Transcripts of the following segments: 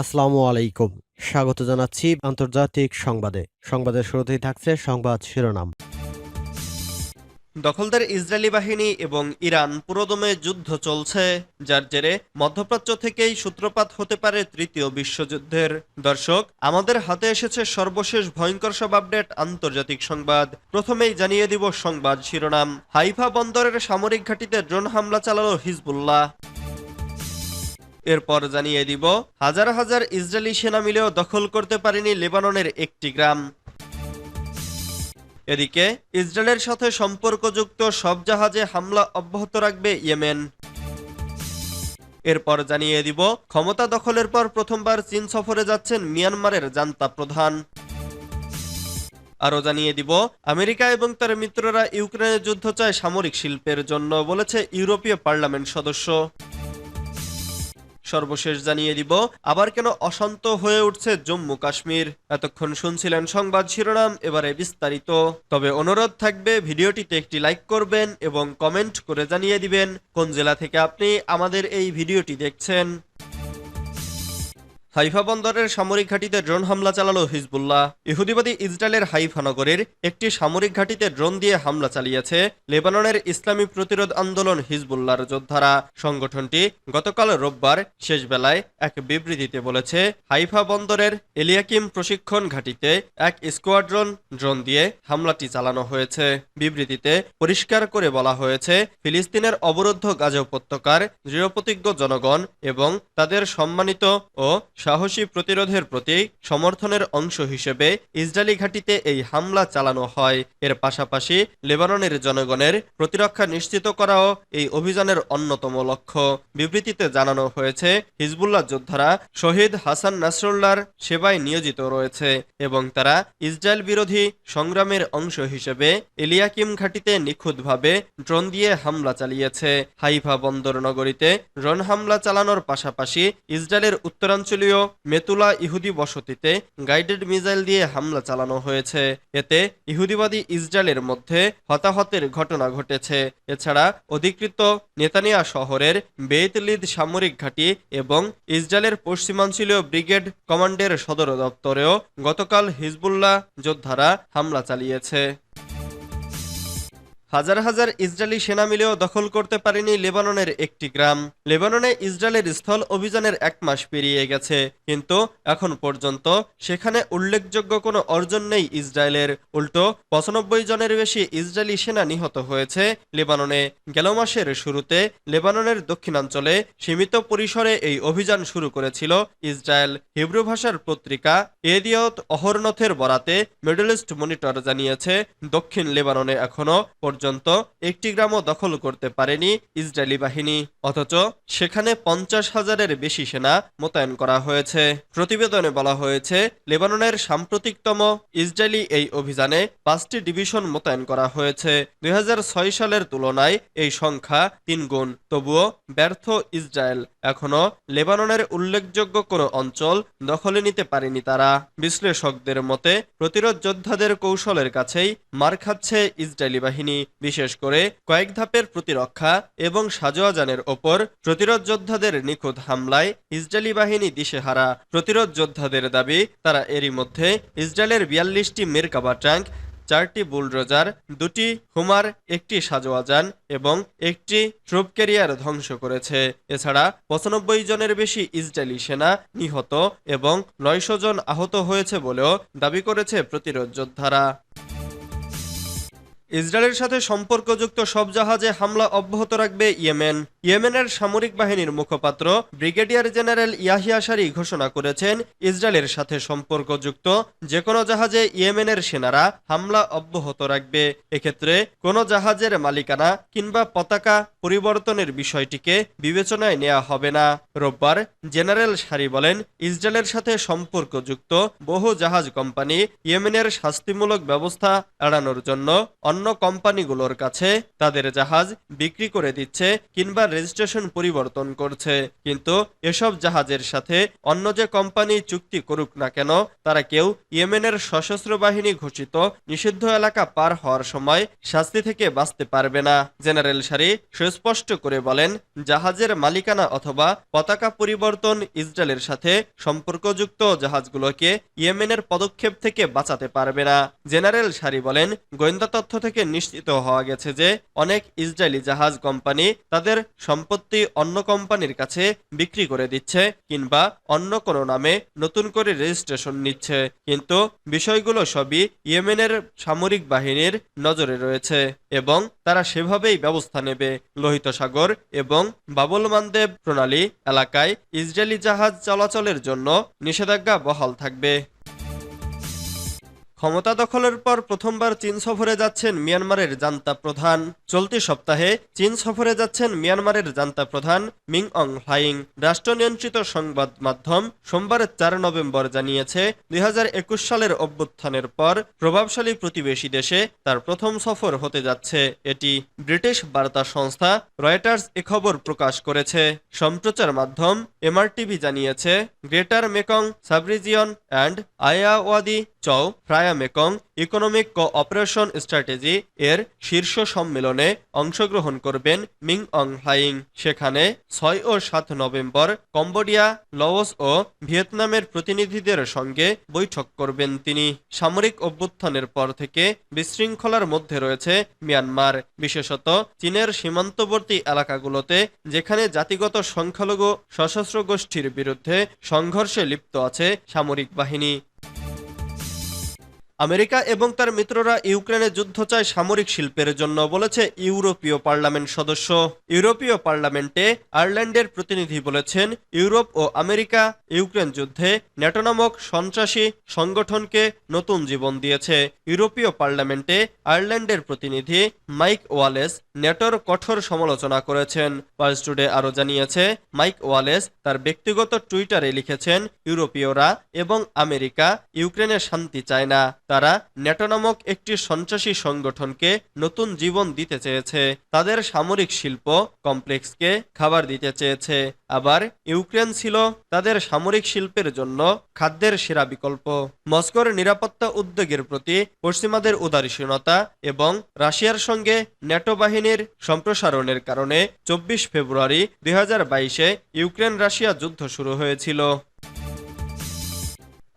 আসসালামু আলাইকুম। স্বাগত জানাচ্ছি আন্তর্জাতিক সংবাদে। সংবাদের শুরুতেই থাকছে সংবাদ শিরোনাম। দখলদার ইসরায়েলি বাহিনী এবং ইরান পুরোদমে যুদ্ধ চলছে, যার জেরে মধ্যপ্রাচ্য থেকেই সূত্রপাত হতে পারে তৃতীয় বিশ্বযুদ্ধের। দর্শক, আমাদের হাতে এসেছে সর্বশেষ ভয়ঙ্কর সব আপডেট আন্তর্জাতিক সংবাদ। প্রথমেই জানিয়ে দিব সংবাদ শিরোনাম। হাইফা বন্দরের সামরিক ঘাঁটিতে ড্রোন হামলা চালালো হিজবুল্লাহ। এরপর জানিয়ে দিব, হাজার হাজার ইসরায়েলি সেনা মিলেও দখল করতে পারেনি লেবাননের একটি গ্রাম। এদিকে, ইসরায়েলের সাথে সম্পর্কযুক্ত সব জাহাজে হামলা অব্যাহত রাখবে ইয়েমেন। এরপর জানিয়ে দিব, ক্ষমতা দখলের পর প্রথমবার চীন সফরে যাচ্ছেন মিয়ানমারের জান্তা প্রধান। আরও জানিয়ে দিব, আমেরিকা এবং তার মিত্ররা ইউক্রেনের যুদ্ধ চায় সামরিক শিল্পের জন্য, বলেছে ইউরোপীয় পার্লামেন্ট সদস্য। সর্বশেষ জানিয়ে দিব, আবার কেন অশান্ত হয়ে উঠছে জম্মু কাশ্মীর? এতক্ষণ শুনছিলেন সংবাদ শিরোনাম, এবারে বিস্তারিত। তবে অনুরোধ থাকবে, ভিডিওটিতে একটি লাইক করবেন এবং কমেন্ট করে জানিয়ে দিবেন, কোন জেলা থেকে আপনি আমাদের এই ভিডিওটি দেখছেন। হাইফা বন্দরের সামরিক ঘাঁটিতে ড্রোন হামলা চালালো হিজবুল্লাহ। ইহুদিবাদী ইসরায়েলের হাইফা নগরীর একটি সামরিক ঘাঁটিতে ড্রোন দিয়ে হামলা চালিয়েছে লেবাননের ইসলামী প্রতিরোধ আন্দোলন হিজবুল্লাহর যোদ্ধারা। সংগঠনটি গতকাল রোববার শেষ বেলায় এক বিবৃতিতে বলেছে, হাইফা বন্দরের এলিয়াকিম প্রশিক্ষণ ঘাঁটিতে এক স্কোয়াড্রন ড্রোন দিয়ে হামলাটি চালানো হয়েছে। বিবৃতিতে পরিষ্কার করে বলা হয়েছে, ফিলিস্তিনের অবরুদ্ধ গাজা উপত্যকার দৃঢ়প্রতিজ্ঞ জনগণ এবং তাদের সম্মানিত ও সাহসী প্রতিরোধের প্রতি সমর্থনের অংশ হিসেবে ইসরায়েলি ঘাঁটিতে এই হামলা চালানো হয়। এর পাশাপাশি লেবাননের জনগণের প্রতিরক্ষা নিশ্চিত করাও এই অভিযানের অন্যতম লক্ষ্য। বিবৃতিতে জানানো হয়েছে, হিজবুল্লাহ যোদ্ধারা শহীদ হাসান নাসরুল্লাহর সেবায় নিয়োজিত রয়েছে এবং তারা ইসরায়েল বিরোধী সংগ্রামের অংশ হিসেবে এলিয়াকিম ঘাঁটিতে নিখুঁতভাবে ড্রোন দিয়ে হামলা চালিয়েছে। হাইফা বন্দর নগরীতে ড্রোন হামলা চালানোর পাশাপাশি ইসরায়েলের উত্তরাঞ্চলীয় মেতুলা ইহুদি বসতিতে গাইডেড মিসাইল দিয়ে হামলা চালানো হয়েছে। এতে ইহুদিবাদী ইসরায়েলের মধ্যে হতাহতের ঘটনা ঘটেছে। এছাড়া অধিকৃত নেতানিয়া শহরের বেতলিদ সামরিক ঘাঁটি এবং ইসরায়েলের পশ্চিমাঞ্চলীয় ব্রিগেড কমান্ডের সদর দপ্তরেও গতকাল হিজবুল্লাহ যোদ্ধারা হামলা চালিয়েছে। হাজার হাজার ইসরায়েলি সেনা মিলেও দখল করতে পারেনি লেবাননের একটি গ্রাম। লেবাননে ইসরায়েলের স্থল অভিযানের এক মাস পেরিয়ে গেছে। কিন্তু এখন পর্যন্ত সেখানে উল্লেখযোগ্য কোনো অর্জন নেই ইসরায়েলের। উল্টো, পঁচানব্বই জনের বেশি ইসরায়েলি সেনা নিহত হয়েছে লেবাননে। গেল মাসের শুরুতে লেবাননের দক্ষিণাঞ্চলে সীমিত পরিসরে এই অভিযান শুরু করেছিল ইসরায়েল। হিব্রু ভাষার পত্রিকা এদিয়ত অহরনথের বরাতে মিডল ইস্ট মনিটর জানিয়েছে, দক্ষিণ লেবাননে এখনও পর্যন্ত একটি গ্রামও দখল করতে পারেনি ইসরায়েলি বাহিনী। অথচ সেখানে পঞ্চাশ হাজারের বেশি সেনা মোতায়েন করা হয়েছে। প্রতিবেদনে বলা হয়েছে, লেবাননের সাম্প্রতিকতম ইসরায়েলি এই অভিযানে পাঁচটি ডিভিশন মোতায়েন করা হয়েছে। দুই হাজার ছয় সালের তুলনায় এই সংখ্যা তিন গুণ তবুও ব্যর্থ ইসরায়েল এখনও লেবাননের উল্লেখযোগ্য কোনো অঞ্চল দখলে নিতে পারেনি তারা। বিশ্লেষকদের মতে, প্রতিরোধ যোদ্ধাদের কৌশলের কাছেই মার খাচ্ছে ইসরায়েলি বাহিনী, বিশেষ করে কয়েক ধাপের প্রতিরক্ষা এবং সাজোয়াজানের ওপর প্রতিরোধ যোদ্ধাদের নিখুঁত হামলায় ইসরায়েলি বাহিনী দিশেহারা। প্রতিরোধ যোদ্ধাদের দাবি, তারা এরই মধ্যে ইসরায়েলের বিয়াল্লিশটি মেরকাবা ট্যাঙ্ক চারটি বুলডোজার, দুটি হুমার, একটি সাজোয়াজান এবং একটি ট্রুপ ক্যারিয়ার ধ্বংস করেছে। এছাড়া পঁচানব্বই জনের বেশি ইসরায়েলি সেনা নিহত এবং নয়শো জন আহত হয়েছে বলেও দাবি করেছে প্রতিরোধ যোদ্ধারা। ইসরায়েলের সাথে সম্পর্কযুক্ত সব জাহাজে হামলা অব্যাহত রাখবে ইয়েমেন। ইয়েমেনের সামরিক বাহিনীর মুখপাত্র ব্রিগেডিয়ার জেনারেল ইয়াহিয়া সারি ঘোষণা করেছেন, ইসরায়েলের সাথে সম্পর্কযুক্ত যে কোনো জাহাজে ইয়েমেনের সেনারা হামলা অব্যাহত রাখবে। এক্ষেত্রে কোনো জাহাজের মালিকানা কিংবা পতাকা পরিবর্তনের বিষয়টিকে বিবেচনায় নেওয়া হবে না। রোববার জেনারেল সারি বলেন, ইসরায়েলের সাথে সম্পর্কযুক্ত বহু জাহাজ কোম্পানি ইয়েমেনের শাস্তিমূলক ব্যবস্থা এড়ানোর জন্য অন্য কোম্পানিগুলোর কাছে তাদের জাহাজ বিক্রি করে দিচ্ছে কিংবা রেজিস্ট্রেশন পরিবর্তন করছে। কিন্তু এসব জাহাজের সাথে অন্য যে কোম্পানি চুক্তি করুক না কেন, তারা কেউ ইয়েমেনের সশস্ত্র বাহিনী ঘোষিত নিষিদ্ধ এলাকা পার হওয়ার সময় শাস্তি থেকে বাঁচতে পারবে না। জেনারেল সারি সুস্পষ্ট করে বলেন, জাহাজের মালিকানা অথবা পতাকা পরিবর্তন ইসরায়েলের সাথে সম্পর্কযুক্ত জাহাজগুলোকে ইয়েমেনের পদক্ষেপ থেকে বাঁচাতে পারবে না। জেনারেল সারি বলেন, গোয়েন্দা তথ্য থেকে নিশ্চিত হওয়া গেছে যে অনেক ইসরায়েলি জাহাজ কোম্পানি তাদের সম্পত্তি অন্য কোম্পানির কাছে বিক্রি করে দিচ্ছে কিংবা অন্য কোনো নামে নতুন করে রেজিস্ট্রেশন নিচ্ছে। কিন্তু বিষয়গুলো সবই ইয়েমেনের সামরিক বাহিনীর নজরে রয়েছে এবং তারা সেভাবেই ব্যবস্থা নেবে। লোহিত সাগর এবং বাবুল মানদেব প্রণালী এলাকায় ইসরায়েলি জাহাজ চলাচলের জন্য নিষেধাজ্ঞা বহাল থাকবে। ক্ষমতা দখলের পর প্রথমবার চীন সফরে যাচ্ছেন মিয়ানমারের জান্তা প্রধান। চলতি সপ্তাহে চীন সফরে যাচ্ছেন মিয়ানমারের জান্তা প্রধান মিং অং হ্লাইং রাষ্ট্র নিয়ন্ত্রিত সংবাদ মাধ্যম সোমবার চার নভেম্বর জানিয়েছে, দুই হাজার একুশ সালের অভ্যুত্থানের পর প্রভাবশালী প্রতিবেশী দেশে তার প্রথম সফর হতে যাচ্ছে। এটি ব্রিটিশ বার্তা সংস্থা রয়টার্স এ খবর প্রকাশ করেছে। সম্প্রচার মাধ্যম এমআরটিভি জানিয়েছে, Greater Mekong subregion and Ayeyawady Chao Phraya Mekong economic cooperation strategy এর শীর্ষ সম্মেলনে অংশগ্রহণ করবেন মিং অং হ্লাইং সেখানে ছয় ও সাত নভেম্বর কম্বোডিয়া, লওস ও ভিয়েতনামের প্রতিনিধিদের সঙ্গে বৈঠক করবেন তিনি। সামরিক অভ্যুত্থানের পর থেকে বিশৃঙ্খলার মধ্যে রয়েছে মিয়ানমার, বিশেষত চীনের সীমান্তবর্তী এলাকাগুলোতে, যেখানে জাতিগত সংখ্যালঘু সশস্ত্র গোষ্ঠীর বিরুদ্ধে সংঘর্ষে লিপ্ত আছে সামরিক বাহিনী। আমেরিকা এবং তার মিত্ররা ইউক্রেনে যুদ্ধ চায় সামরিক শিল্পের জন্য বলেছে ইউরোপীয় পার্লামেন্ট সদস্য। ইউরোপীয় পার্লামেন্টে আয়ারল্যান্ডের প্রতিনিধি বলেছেন, ইউরোপ ও আমেরিকা ইউক্রেন যুদ্ধে ন্যাটো নামক সন্ত্রাসী সংগঠনকে নতুন জীবন দিয়েছে। ইউরোপীয় পার্লামেন্টে আয়ারল্যান্ডের প্রতিনিধি মাইক ওয়ালেস ন্যাটোর কঠোর সমালোচনা করেছেন। পার্স টুডে আরও জানিয়েছে, মাইক ওয়ালেস তার ব্যক্তিগত টুইটারে লিখেছেন, ইউরোপীয়রা এবং আমেরিকা ইউক্রেনে শান্তি চায় না। তারা ন্যাটো নামক একটি সন্ত্রাসী সংগঠনকে নতুন জীবন দিতে চেয়েছে। তাদের সামরিক শিল্প কমপ্লেক্সকে খাবার দিতে চেয়েছে। আবার ইউক্রেন ছিল তাদের সামরিক শিল্পের জন্য খাদ্যের সেরা বিকল্প। মস্কোর নিরাপত্তা উদ্যোগের প্রতি পশ্চিমাদের উদাসীনতা এবং রাশিয়ার সঙ্গে ন্যাটো বাহিনীর সম্প্রসারণের কারণে চব্বিশ ফেব্রুয়ারি দুই ইউক্রেন রাশিয়া যুদ্ধ শুরু হয়েছিল।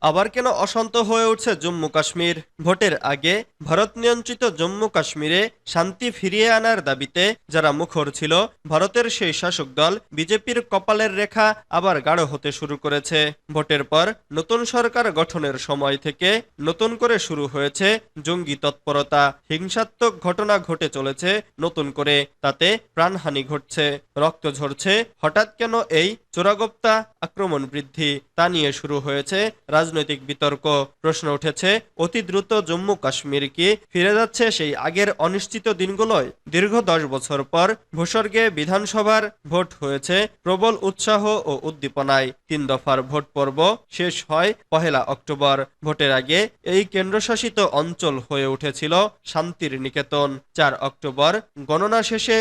আবার কেন অশান্ত হয়ে উঠছে জম্মু কাশ্মীর? ভোটের আগে ভারত নিয়ন্ত্রিত জম্মু কাশ্মীরে শান্তি ফিরিয়ে আনার দাবিতে যারা মুখর ছিল, ভারতের সেই শাসক দল বিজেপির কপালের রেখা আবার গাঢ় হতে শুরু করেছে। ভোটের পর নতুন সরকার গঠনের সময় থেকে নতুন করে শুরু হয়েছে জঙ্গি তৎপরতা। হিংসাত্মক ঘটনা ঘটে চলেছে নতুন করে, তাতে প্রাণহানি ঘটছে, রক্ত ঝরছে, হঠাৎ কেন এই চোরাগোপ্তা আক্রমণ বৃদ্ধি তা নিয়ে শুরু হয়েছে রাজনৈতিক বিতর্ক প্রশ্ন উঠেছে। অতি দ্রুত জম্মু কাশ্মীর কি ফিরে যাচ্ছে সেই আগের অনিশ্চিত দিনগুলোয়? দীর্ঘ দশ বছর পর ভূস্বর্গে বিধানসভার ভোট হয়েছে প্রবল উৎসাহ ও উদ্দীপনায়। তিন দফার ভোট পর্ব শেষ হয় পহেলা অক্টোবর। ভোটের আগে এই কেন্দ্রশাসিত অঞ্চল হয়ে উঠেছিল শান্তির নিকেতন। চার অক্টোবর গণনা শেষে